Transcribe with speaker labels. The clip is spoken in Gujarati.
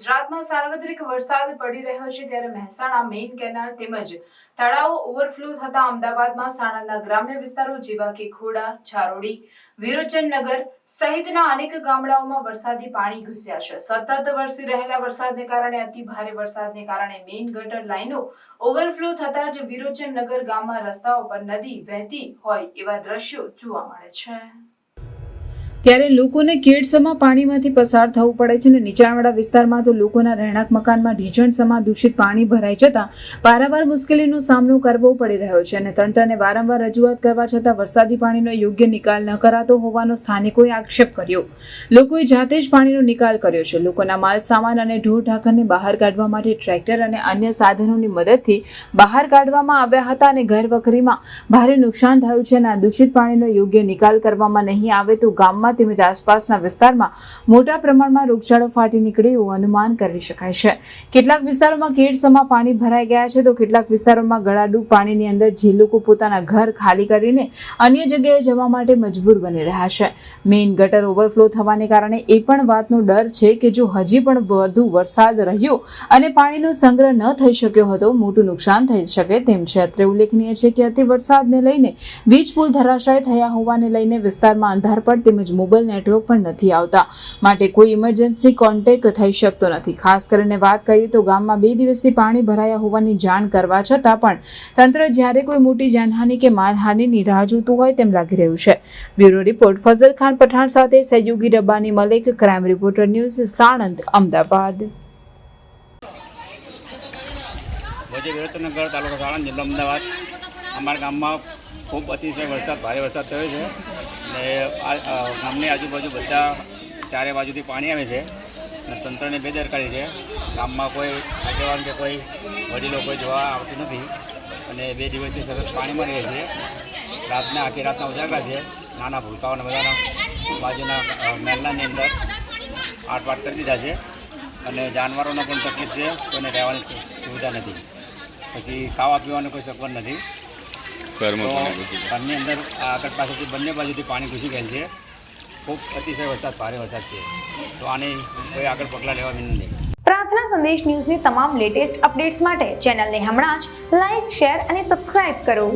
Speaker 1: ગુજરાતમાં સાર્વત્રિક વરસાદ પડી રહ્યો છે ત્યારે મહેસાણા મેઇન કેનાલ તેમજ તળાવો ઓવરફ્લો થતા અમદાવાદમાં સાણંદના ગ્રામ્ય વિસ્તારો જેવા કે ખોડા, છારોડી, વિરોચનનગર સહિતના અનેક ગામડાઓમાં વરસાદી પાણી ઘૂસ્યા છે. સતત વરસી રહેલા વરસાદને કારણે અતિ ભારે વરસાદને કારણે મેઇન ગટર લાઈનો ઓવરફ્લો થતા જ વિરોચનનગર ગામમાં રસ્તાઓ પર નદી વહેતી હોય એવા દ્રશ્યો જોવા મળે છે. ત્યારે લોકોને કેડસમાં પાણીમાંથી પસાર થવું પડે છે અને નીચાણવાળા વિસ્તારમાં તો લોકોના રહેણાંક મકાનમાં ઢીંચણસમાં દૂષિત પાણી ભરાઈ જતાં પારાવાર મુશ્કેલીનો સામનો કરવો પડી રહ્યો છે અને તંત્રને વારંવાર રજૂઆત કરવા છતાં વરસાદી પાણીનો યોગ્ય નિકાલ ન કરાતો હોવાનો સ્થાનિકોએ આક્ષેપ કર્યો. લોકોએ જાતે જ પાણીનો નિકાલ કર્યો છે. લોકોના માલ સામાન અને ઢોર ઢાંખરને બહાર કાઢવા માટે ટ્રેક્ટર અને અન્ય સાધનોની મદદથી બહાર કાઢવામાં આવ્યા હતા અને ઘર વખરીમાં ભારે નુકસાન થયું છે અને આ દૂષિત પાણીનો યોગ્ય નિકાલ કરવામાં નહીં આવે તો ગામમાં તેમજ આસપાસના વિસ્તારમાં મોટા પ્રમાણમાં રોગચાળો ફાટી નીકળે એવું અનુમાન કરી શકાય છે. કેટલાક વિસ્તારોમાં કેડસમાં પાણી ભરાઈ ગયા છે તો કેટલાક વિસ્તારોમાં ગળાડૂબ પાણીની અંદર જે લોકો પોતાના ઘર ખાલી કરીને અન્ય જગ્યાએ જવા માટે મજબૂર બની રહ્યા છે. મેઇન ગટર ઓવરફ્લો થવાને કારણે એ પણ વાતનો ડર છે કે જો હજી પણ વધુ વરસાદ રહ્યો અને પાણીનો સંગ્રહ ન થઈ શક્યો હતો, મોટું નુકસાન થઈ શકે તેમ છે. અત્રે ઉલ્લેખનીય છે કે અતિ વરસાદને લઈને વીજ પુલ ધરાશાય થયા હોવાને લઈને વિસ્તારમાં અંધારપટ તેમજ મોબાઈલ નેટવર્ક પણ નથી આવતા. માટે કોઈ ઇમરજન્સી કોન્ટેક થઈ શકતો નથી. ખાસ કરીને વાત કરીએ તો ગામમાં બે દિવસથી પાણી ભરાયા હોવાની જાણ કરવા છતાં પણ તંત્ર જ્યારે કોઈ મોટી જાનહાનિ કે માનહાનિની રાહ જોતું હોય તેમ લાગી રહ્યું છે. બ્યુરો રિપોર્ટ ફઝલ ખાન પઠાણ સાથે સહયોગી Rabbani Malik, crime reporter news, Sanand, Ahmedabad.
Speaker 2: વચ્ચે વિરતનગર તાલુકા સાણંદ, જિલ્લો અમદાવાદ. અમારા ગામમાં ખૂબ અતિશય વરસાદ, ભારે વરસાદ થયો છે. અને ગામની આજુબાજુ બધા ચારે બાજુથી પાણી આવે છે અને તંત્રને બેદરકારી છે. ગામમાં કોઈ આગેવાન કે કોઈ વડીલો કોઈ જોવા આવતું નથી અને બે દિવસથી સતત પાણીમાં રહે છે. રાતના, આખી રાતના ઉજાગરા છે. નાના ભૂલકાઓના બધાના બાજુના મહેલાની અંદર આટપાટ કરી દીધા છે અને જાનવરોનો પણ તકલીફ છે, કોઈને રહેવાની સુવિધા નથી. પછી ખાવા પીવાનું કોઈ સગવડ નથી. ઘરની અંદર આગળ પાસેથી બંને બાજુથી પાણી ઘૂસી ગયેલ છે. ખૂબ અતિશય વરસાદ ભારે વરસાદ છે. તો આને કોઈ આગળ પગલાં લેવા વિનંતી
Speaker 3: પ્રાર્થના સંદેશ ન્યૂઝની તમામ લેટેસ્ટ અપડેટ્સ માટે ચેનલને હમણાં જ લાઇક શેર અને સબસ્ક્રાઇબ કરો.